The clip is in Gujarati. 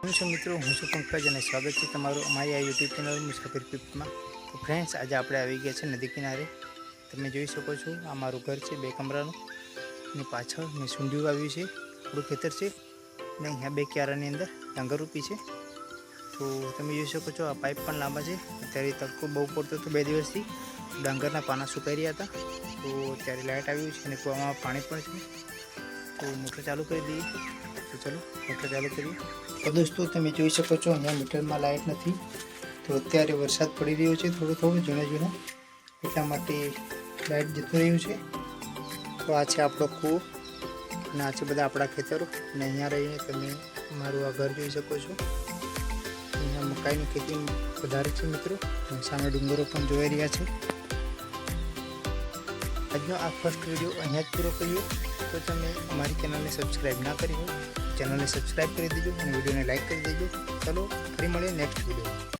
કેમ છો મિત્રો, હું છું પંકજ અને સ્વાગત છે તમારું અમારી આ યુટ્યુબ ચેનલ મુસાફિર પીપમાં. તો ફ્રેન્ડ્સ આજે આપણે આવી ગયા છે નદી કિનારે. તમે જોઈ શકો છો, આ મારું ઘર છે, બે કમરાનું. અને પાછળ મેં સૂંઢિયું આવ્યું છે, થોડું ખેતર છે. અને અહીંયા બે ક્યારાની અંદર ડાંગર રૂપી છે. તો તમે જોઈ શકો છો, આ પાઇપ પણ લાંબા છે. અત્યારે તડકો બહુ પડતો હતો બે દિવસથી. ડાંગરના પાના સુકાઈ રહ્યા હતા. તો અત્યારે લાઇટ આવ્યું છે અને કૂવામાં પાણી પણ છે. તો મોટર ચાલુ કરી દઈએ. તો ચલો, મોટર ચાલુ કરીએ. તો દોસ્તો તમે જોઈ શકો છો, અહીંયા મીટરમાં લાઇટ નથી. તો અત્યારે વરસાદ પડી રહ્યો છે થોડો થોડો, ઝીણો ઝીણો. એટલા માટે લાઇટ જતું રહ્યું છે. તો આ છે આપણો કૂવો અને આ છે બધા આપણા ખેતરો. અને અહીંયા રહીને તમે મારું આ ઘર જોઈ શકો છો. અહીંયા મકાઈની ખેતી વધારે છે મિત્રો. અને સામે ડુંગરો પણ જોઈ રહ્યા છે. આજનો આ ફર્સ્ટ વીડિયો અહીંયા જ પૂરો કર્યો તો તમે અમારી ચેનલને સબસ્ક્રાઈબ ના કરી હોય ચેનલને સબસ્ક્રાઈબ કરી દેજો અને વિડીયોને લાઇક કરી દેજો. ચલો ફરી મળીએ નેક્સ્ટ વીડિયો